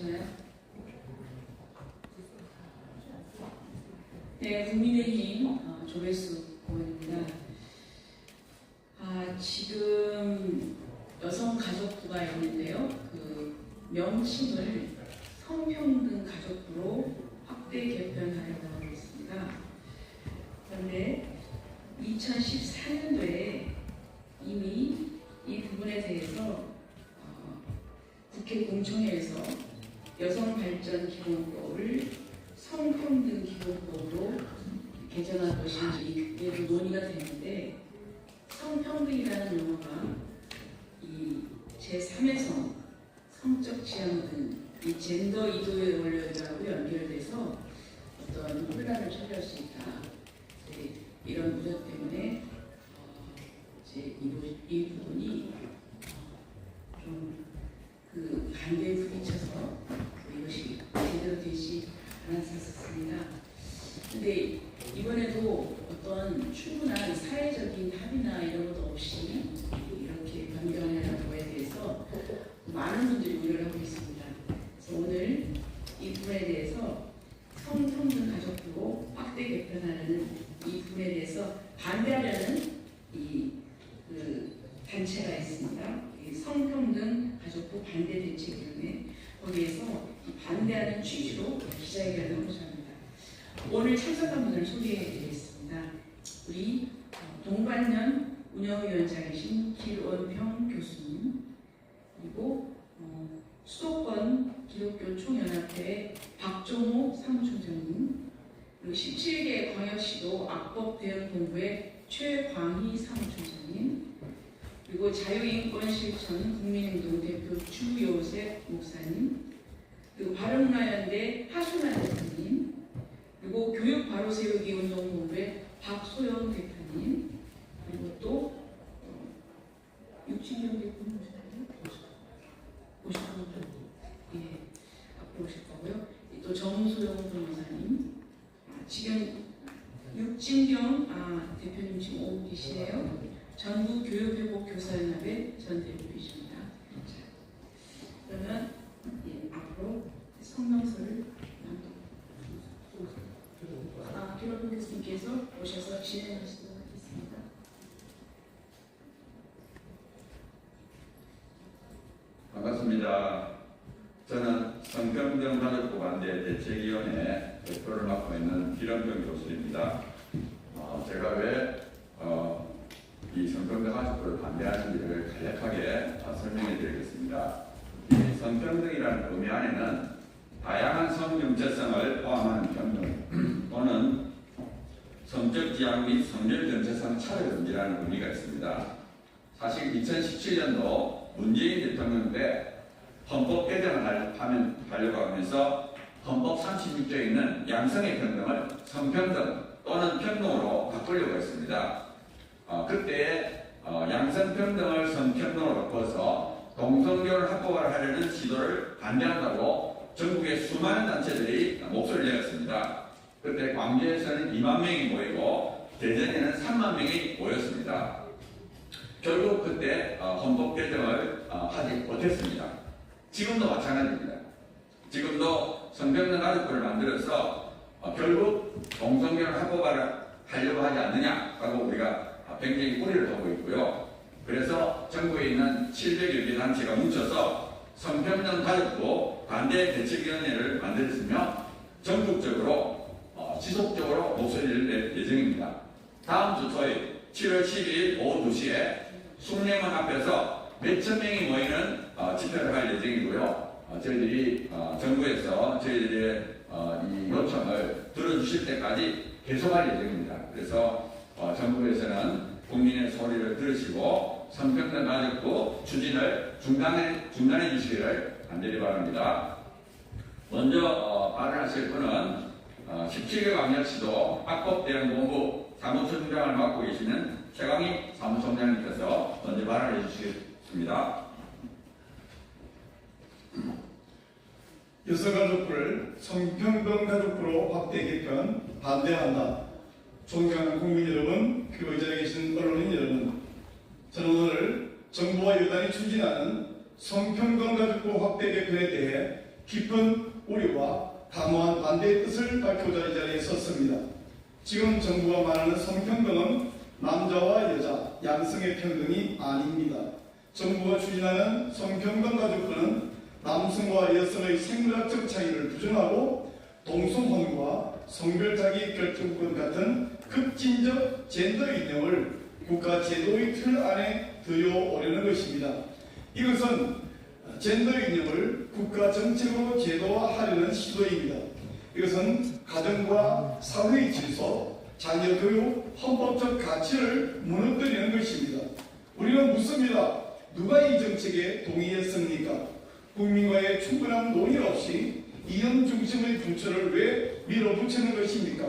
되셨나요? 네, 국민의힘 어, 조배수 의원입니다. 아, 지금 여성가족부가 있는데요. 그 명칭을 성평등이라는 용어가 이 제3의 성, 성적 지향 등 이 젠더 이도의 원료하고 연결돼서 어떤 혼란을 초래할 수 있다. 네, 이런 우려 때문에 어, 이제 이, 부- 이 부분이 어, 좀그 반대에 부딪혀서 이것이 제대로 되지 않았었습니다. 근데 이번에도 어떤 충분한 사회적인 합의나 이런 것도 없이 이렇게 변경하는 거에 대해서 많은 분들이 우려를 하고 있습니다. 그래서 오늘 이 부분에 대해서 성평등 가족부로 확대 개편하는 이 부분에 대해서 반대하려는 이 그 단체가 있습니다. 이 성평등 가족부 반대 대책위원회 거기에서 이 반대하는 취지로 기자회견을 하고자 합니다. 오늘 참석한 분을 소개해드리겠습니다. 우리 어, 동반년 운영위원장이신 길원평 교수님 그리고 어, 수도권 기독교 총연합회 박종호 사무총장님 그리고 17개 광역시도 악법 대응 본부의 최광희 사무총장님 그리고 자유인권실천 국민행동 대표 주요셉 목사님 그리고 바른문화연대 하순환 대표님 그리고 교육바로세우기 운동본부의 박소영 대표님 그리고 또 어, 육진경 대표님 오셨나요? 오셨나요? 예, 앞으로 오실 거고요. 또 정소영 변호사님 아, 지금 육진경 아, 대표님 지금 오고 계시네요. 전국 교육회복 교사연합의 전 대표이십니다. 자, 그러면 예, 앞으로 성명서를 아, 김원근 교수님께서 오셔서 진행하시도록 하겠습니다. 반갑습니다. 저는 성평등 가족부 반대 대책위원회 대표를 맡고 있는 기름병 교수입니다. 어, 제가 왜 어, 이 성평등 가족부를 반대하는지를 간략하게 어, 설명해 드리겠습니다. 이 성평등이라는 의미 안에는 다양한 성정체성을 포함하는 평등 또는 성적 지향 및 성별 정체성 차별 금지라는 의미가 있습니다. 사실 2017년도 문재인 대통령 때 헌법 하면, 하려고 하면서 헌법 36조에 있는 양성의 평등을 성평등 또는 평등으로 바꾸려고 했습니다. 어, 그때 어, 양성평등을 성평등으로 바꿔서 동성결 합법화를 하려는 시도를 반대한다고 전국의 수많은 단체들이 목소리를 내었습니다. 그때 광주에서는 2만 명이 모이고 대전에는 3만 명이 모였습니다. 결국 그때 어, 헌법 개정을 어, 하지 못했습니다. 지금도 마찬가지입니다. 지금도 성평등 가족부를 만들어서 어, 결국 동성결 합법화를 하려고 하지 않느냐라고 우리가 어, 굉장히 우려를 하고 있고요. 그래서 전국에 있는 700여 개 단체가 뭉쳐서 성평등 가족부 반대 대책위원회를 만들었으며 전국적으로 어, 지속적으로 목소리를 낼 예정입니다. 다음 주 토요일 7월 12일 오후 2시에 숭례문 앞에서 몇천 명이 모이는 어, 집회를 할 예정이고요. 어, 저희들이 어, 정부에서 저희들의 어, 이 요청을 들어주실 때까지 계속할 예정입니다. 그래서 어, 정부에서는 국민의 소리를 들으시고 성평등 가족부 추진을 중단해, 중단해 주시기를 간절히 바랍니다. 먼저 어, 발언하실 분은 어, 17개 광역시도 악법대응본부 사무총장을 맡고 계시는 최강희 사무총장님께서 먼저 발언해 주시겠습니다. 여성가족부를 성평등 가족부로 확대 개편 반대한다. 존경하는 국민 여러분, 그 의자에 계신 언론인 여러분, 저는 오늘 정부와 여당이 추진하는 성평등 가족부 확대 개편에 대해 깊은 우려와 담화한 반대의 뜻을 밝히고자 이 자리에 섰습니다. 지금 정부가 말하는 성평등은 남자와 여자, 양성의 평등이 아닙니다. 정부가 추진하는 성평등 남성과 여성의 생물학적 차이를 부정하고 동성혼과 성별 자기 결정권 같은 급진적 젠더 이념을 국가 제도의 틀 안에 들여오려는 것입니다. 이것은 젠더 이념을 국가 정책으로 제도화하려는 시도입니다. 이것은 가정과 사회의 질서, 자녀 교육, 헌법적 가치를 무너뜨리는 것입니다. 우리는 묻습니다. 누가 이 정책에 동의했습니까? 국민과의 충분한 논의 없이 이념 중심의 부처를 왜 밀어붙이는 것입니까?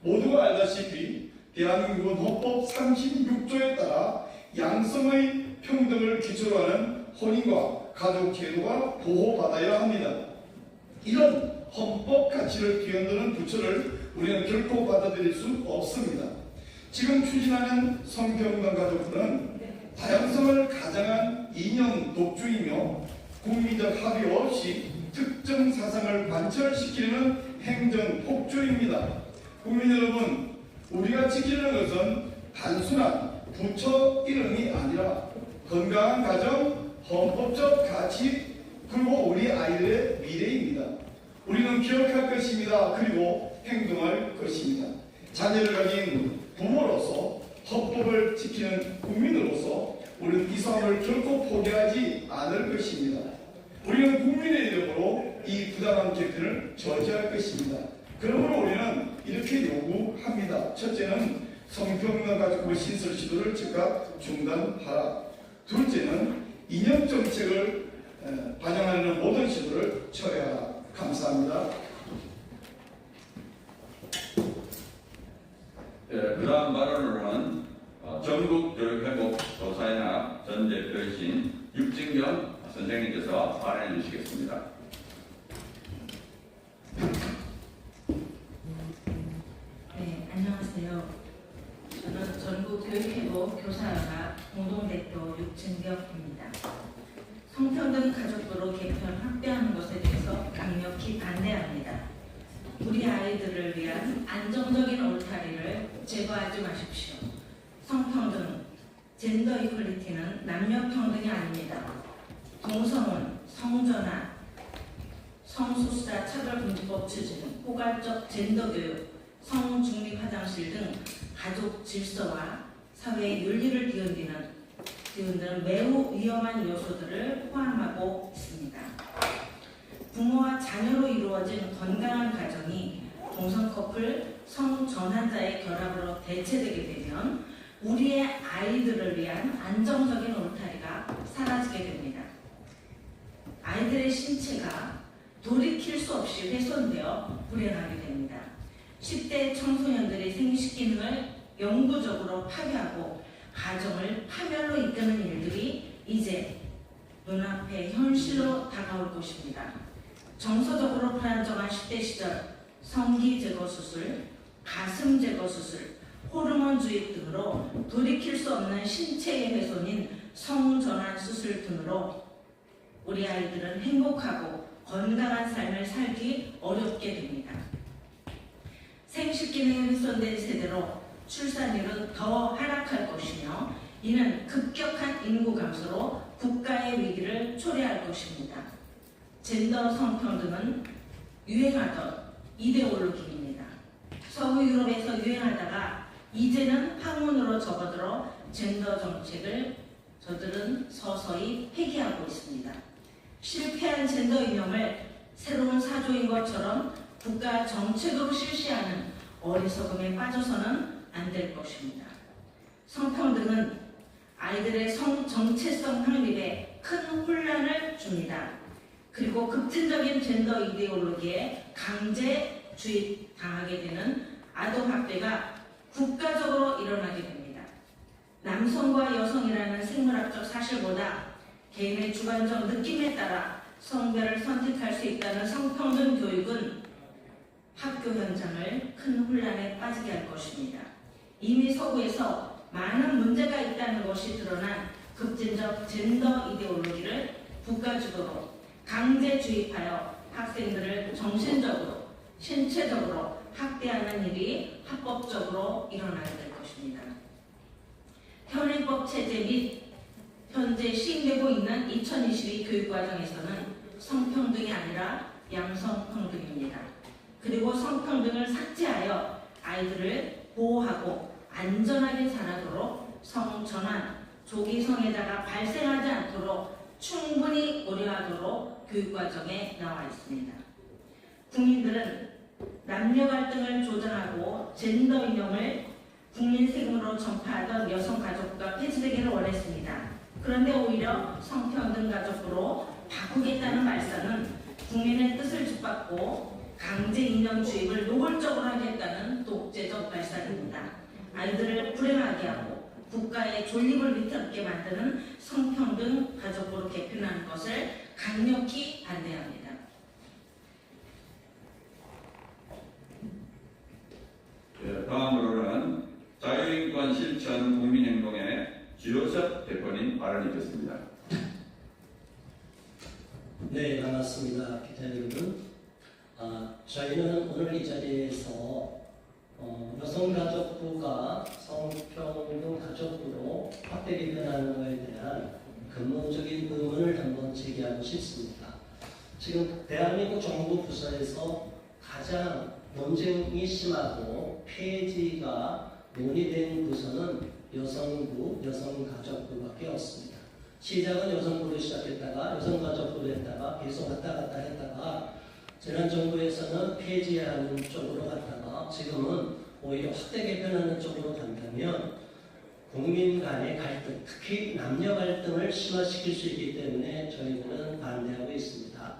모두가 알다시피 대한민국은 헌법 36조에 따라 양성의 평등을 기초로 하는 혼인과 가족 제도가 보호받아야 합니다. 이런 헌법 가치를 뒤흔드는 부처를 우리는 결코 받아들일 수 없습니다. 지금 추진하는 성평등 가족부는 다양성을 가장한 이념 독주이며 국민적 합의 없이 특정 사상을 관철시키는 행정 폭주입니다. 국민 여러분, 우리가 지키는 것은 단순한 부처 이름이 아니라 건강한 가정, 헌법적 가치, 그리고 우리 아이들의 미래입니다. 우리는 기억할 것입니다. 그리고 행동할 것입니다. 자녀를 가진 부모로서 헌법을 지키는 국민으로서 우리는 이 싸움을 결코 포기하지 않을 것입니다. 우리는 국민의 이름으로 이 부당한 개편을 저지할 것입니다. 그러므로 우리는 이렇게 요구합니다. 첫째는 성평등 가족부 신설 시도를 즉각 중단하라. 둘째는 이념 정책을 에, 반영하는 모든 시도를 철회하라. 감사합니다. 예, 그 다음 발언으로는 어, 전국 교육회복 조사연합 전 대표이신 육진경 선생님께서 발언해 주시겠습니다. 네, 안녕하세요. 저는 전국 교육회복 교사연합 공동대표 육진경입니다. 성평등 가족부로 개편 확대하는 것에 대해서 강력히 반대합니다. 우리 아이들을 위한 안정적인 울타리를 제거하지 마십시오. 성평등, 젠더 이퀄리티는 남녀 평등이 아닙니다. 동성혼, 성전환, 성소수자 차별금지법 추진, 포괄적 젠더 교육, 성중립 화장실 등 가족 질서와 사회의 윤리를 뒤흔드는, 뒤흔드는 매우 위험한 요소들을 포함하고 있습니다. 부모와 자녀로 이루어진 건강한 가정이 동성 커플, 성 전환자의 결합으로 대체되게 되면 우리의 아이들을 위한 안정적인 울타리가 사라지게 됩니다. 아이들의 신체가 돌이킬 수 없이 훼손되어 불행하게 됩니다. 10대 청소년들의 생식 기능을 영구적으로 파괴하고 가정을 파멸로 이끄는 일들이 이제 눈앞에 현실로 다가올 것입니다. 정서적으로 불안정한 10대 시절 성기 제거 수술, 가슴 제거 수술, 호르몬 주입 등으로 돌이킬 수 없는 신체의 훼손인 성전환 수술 등으로 우리 아이들은 행복하고 건강한 삶을 살기 어렵게 됩니다. 생식 기능이 훼손된 세대로 출산율은 더 하락할 것이며 이는 급격한 인구 감소로 국가의 위기를 초래할 것입니다. 젠더 성평 등은 유행하던 이데올로기입니다. 서구 유럽에서 유행하다가 이제는 학문으로 접어들어 젠더 정책을 저들은 서서히 폐기하고 있습니다. 실패한 젠더 이념을 새로운 사조인 것처럼 국가 정책으로 실시하는 어리석음에 빠져서는 안 될 것입니다. 성평등은 아이들의 성 정체성 확립에 큰 혼란을 줍니다. 그리고 급진적인 젠더 이데올로기에 강제 주입 당하게 되는 아동 학대가 국가적으로 일어나게 됩니다. 남성과 여성이라는 생물학적 사실보다 개인의 주관적 느낌에 따라 성별을 선택할 수 있다는 성평등 교육은 학교 현장을 큰 혼란에 빠지게 할 것입니다. 이미 서구에서 많은 문제가 있다는 것이 드러난 급진적 젠더 이데올로기를 국가주도로 강제 주입하여 학생들을 정신적으로, 신체적으로 학대하는 일이 합법적으로 일어나게 될 것입니다. 현행법 체제 및 현재 시행되고 있는 2022 교육과정에서는 성평등이 아니라 양성평등입니다. 그리고 성평등을 삭제하여 아이들을 보호하고 안전하게 자라도록 성전환, 조기 성애자가 발생하지 않도록 충분히 고려하도록 교육과정에 나와 있습니다. 국민들은 남녀 갈등을 조장하고 젠더 이념을 국민 세금으로 전파하던 여성가족부가 폐지되기를 원했습니다. 그런데 오히려 성평등 가족부로 바꾸겠다는 말씀은 국민의 뜻을 짓밟고 강제 인정 주입을 노골적으로 하겠다는 독재적 발상입니다. 아이들을 불행하게 하고 국가의 존립을 위태롭게 만드는 성평등 가족부로 개편하는 것을 강력히 반대합니다. 예, 다음으로는 자유인권 실천 국민행동의 주요섭 대표님 발언이 있겠습니다. 네, 반갑습니다. 기자 여러분. 아, 저희는 오늘 이 자리에서 어, 여성가족부가 성평등 가족부로 확대 개편하는 것에 대한 근본적인 의문을 한번 제기하고 싶습니다. 지금 대한민국 정부 부서에서 가장 논쟁이 심하고 폐지가 논의된 부서는 여성부, 여성가족부밖에 없습니다. 시작은 여성부로 시작했다가 여성가족부로 했다가 계속 왔다 갔다 했다가 지난 정부에서는 폐지하는 쪽으로 갔다가 지금은 오히려 확대 개편하는 쪽으로 간다면 국민 간의 갈등, 특히 남녀 갈등을 심화시킬 수 있기 때문에 저희들은 반대하고 있습니다.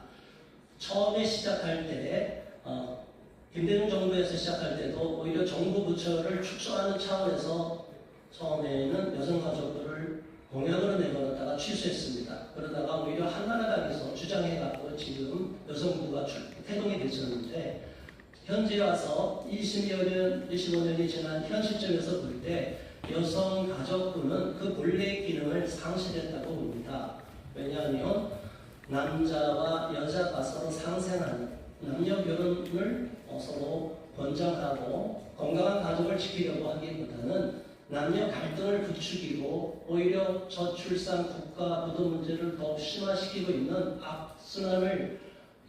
처음에 시작할 때 어, 김대중 정부에서 시작할 때도 오히려 정부 부처를 축소하는 차원에서 처음에는 여성가족부를 공약으로 내걸었다가 취소했습니다. 그러다가 오히려 한나라당에서 주장해갖고 지금 여성부가 출- 태동이 됐었는데 현재 와서 20여 년, 25년이 지난 현 시점에서 볼 때 여성 가족부는 그 본래의 기능을 상실했다고 봅니다. 왜냐하면 남자와 여자가 서로 상생하는 남녀 결혼을 어, 서로 권장하고 건강한 가족을 지키려고 하기보다는 남녀 갈등을 부추기고 오히려 저출산 국가 부도 문제를 더욱 심화시키고 있는 악순환을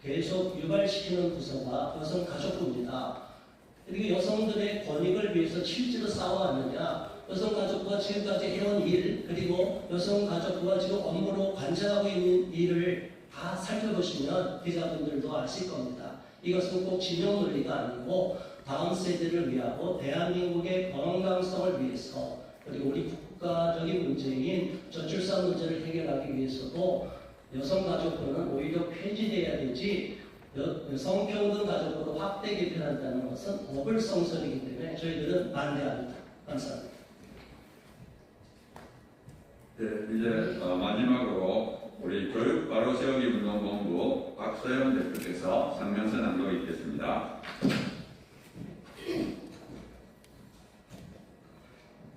계속 유발시키는 부서가 여성 가족부입니다. 그리고 여성들의 권익을 위해서 실제로 싸워왔느냐 여성가족부가 지금까지 해온 일 그리고 여성가족부가 지금 업무로 관장하고 있는 일을 다 살펴보시면 기자분들도 아실 겁니다. 이것은 꼭 진영 논리가 아니고 다음 세대를 위하고 대한민국의 건강성을 위해서 그리고 우리 국가적인 문제인 저출산 문제를 해결하기 위해서도 여성가족부는 오히려 폐지돼야 되지 여- 성평등 가족부로 확대 개편한다는 것은 어불성설이기 때문에 저희들은 반대합니다. 감사합니다. 네, 이제 어, 마지막으로 우리 교육 바로 세우기 운동본부 박서영 대표께서 상명서 낭독이 있겠습니다.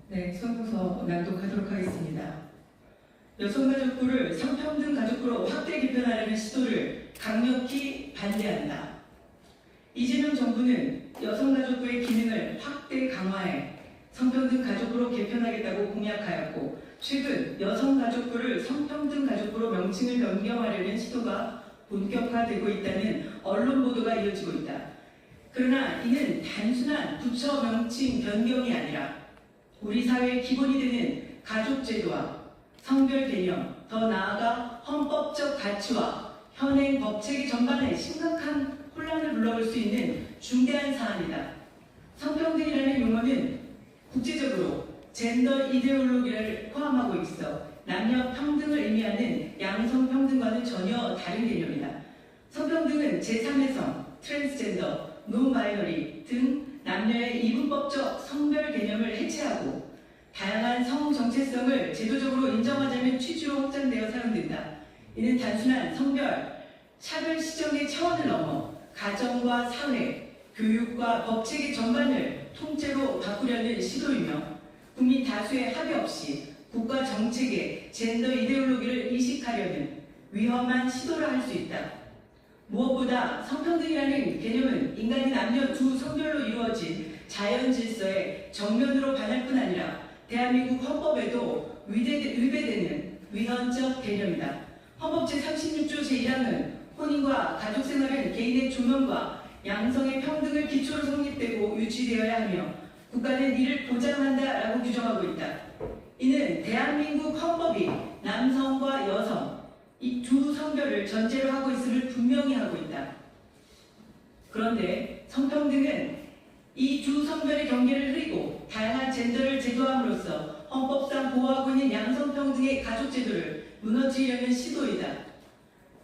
네, 성서 낭독하도록 하겠습니다. 여성가족부를 성평등 가족부로 확대 개편하려는 시도를 강력히 반대한다. 이재명 정부는 여성가족부의 기능을 확대 강화해 성평등 가족부로 개편하겠다고 공약하였고 최근 여성가족부를 성평등 가족부로 명칭을 변경하려는 시도가 본격화되고 있다는 언론 보도가 이어지고 있다. 그러나 이는 단순한 부처 명칭 변경이 아니라 우리 사회의 기본이 되는 가족제도와 성별 개념, 더 나아가 헌법적 가치와 현행 법체계 전반에 심각한 혼란을 불러올 수 있는 중대한 사안이다. 성평등이라는 용어는 국제적으로 젠더 이데올로기를 포함하고 있어 남녀 평등을 의미하는 양성 평등과는 전혀 다른 개념이다. 성평등은 제3의 성, 트랜스젠더, 노바이너리 등 남녀의 이분법적 성별 개념을 해체하고 다양한 성 정체성을 제도적으로 인정하자는 취지로 확장되어 사용된다. 이는 단순한 성별, 차별 시정의 차원을 넘어 가정과 사회, 교육과 법체계 전반을 통째로 바꾸려는 시도이며 국민 다수의 합의 없이 국가 정책에 젠더 이데올로기를 이식하려는 위험한 시도라 할수 있다. 무엇보다 성평등이라는 개념은 인간이 남녀 두 성별로 이루어진 자연 질서에 정면으로 반할 뿐 아니라 대한민국 헌법에도 위배되는 위헌적 개념이다. 헌법 제36조 제1항은 혼인과 가족 생활은 개인의 존엄과 양성의 평등을 기초로 성립되고 유지되어야 하며 국가는 이를 보장한다라고 규정하고 있다. 이는 대한민국 헌법이 남성과 여성 이 두 성별을 전제로 하고 있음을 분명히 하고 있다. 그런데 성평등은 이 두 성별의 경계를 흐리고 다양한 젠더를 제도함으로써 헌법상 보호하고 있는 양성평등의 가족제도를 무너뜨리려는 시도이다.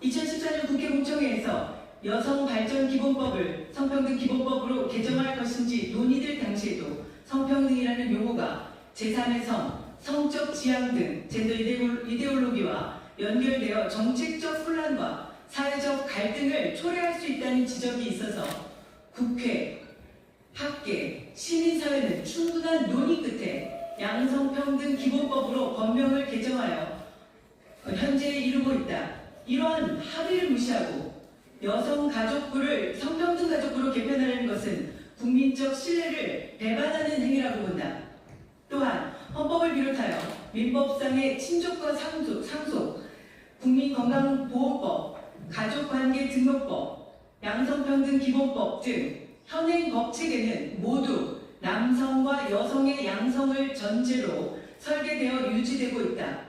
2014년 국회 공청회에서 여성 발전 기본법을 성평등 기본법으로 개정할 것인지 논의될 당시에도 성평등이라는 용어가 제3의 성, 성적 지향 등 젠더 이데올- 이데올로기와 연결되어 정책적 혼란과 사회적 갈등을 초래할 수 있다는 지적이 있어서 국회, 학계, 시민사회는 충분한 논의 끝에 양성평등 기본법으로 법령을 개정하여 현재에 이르고 있다. 이러한 합의를 무시하고 여성 가족부를 성평등 가족부로 개편하려는 것은 국민적 신뢰를 배반하는 행위라고 본다. 또한 헌법을 비롯하여 민법상의 친족과 상속, 상속 국민건강보험법, 가족관계등록법, 양성평등기본법 등 현행 법 체계는 모두 남성과 여성의 양성을 전제로 설계되어 유지되고 있다.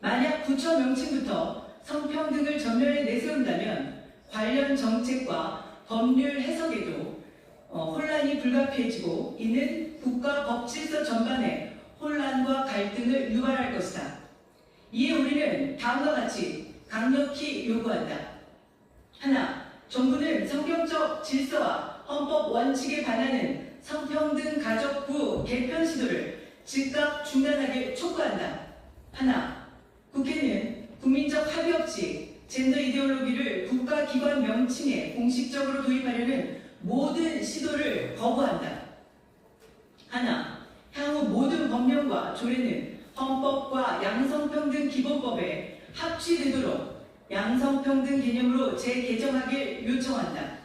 만약 부처 명칭부터 성평등을 전면에 내세운다면 관련 정책과 법률 해석에도 어, 혼란이 불가피해지고 이는 국가 법 질서 전반에 혼란과 갈등을 유발할 것이다. 이에 우리는 다음과 같이 강력히 요구한다. 하나, 정부는 성경적 질서와 헌법 원칙에 반하는 성평등 가족부 개편 시도를 즉각 중단하길 촉구한다. 하나, 국회는 국민적 합의 없이 젠더 이데올로기를 국가기관 명칭에 공식적으로 도입하려는 모든 시도를 거부한다. 하나, 향후 모든 법령과 조례는 헌법과 양성평등 기본법에 합치되도록 양성평등 개념으로 재개정하길 요청한다.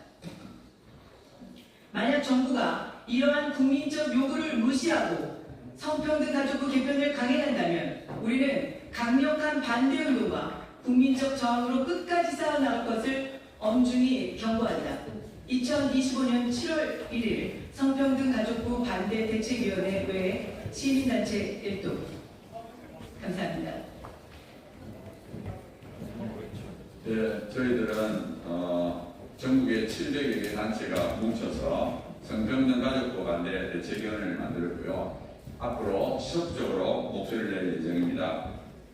만약 정부가 이러한 국민적 요구를 무시하고 성평등 가족부 개편을 강행한다면 우리는 강력한 반대 운동과 국민적 저항으로 끝까지 쌓아나갈 것을 엄중히 경고한다. 2025년 7월 1일 성평등 가족부 반대 대책위원회 외 시민단체 1도 감사합니다. 네, 저희들은 어, 전국의 700여 개 단체가 뭉쳐서 성평등 가족부 반대 대책위원회를 만들었고요. 앞으로 지속적으로 목소리를 낼 예정입니다.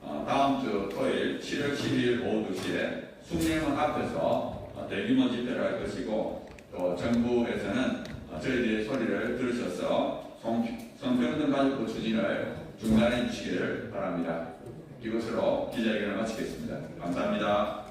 어, 다음 주 토요일 7월 12일 오후 2시에 숭례문 앞에서 어, 대규모 집회를 할 것이고 또 정부에서는 어, 저희들의 소리를 들으셔서 성평등 가족부 추진을 중단해 주시기를 바랍니다. 이것으로 기자회견을 마치겠습니다. 감사합니다.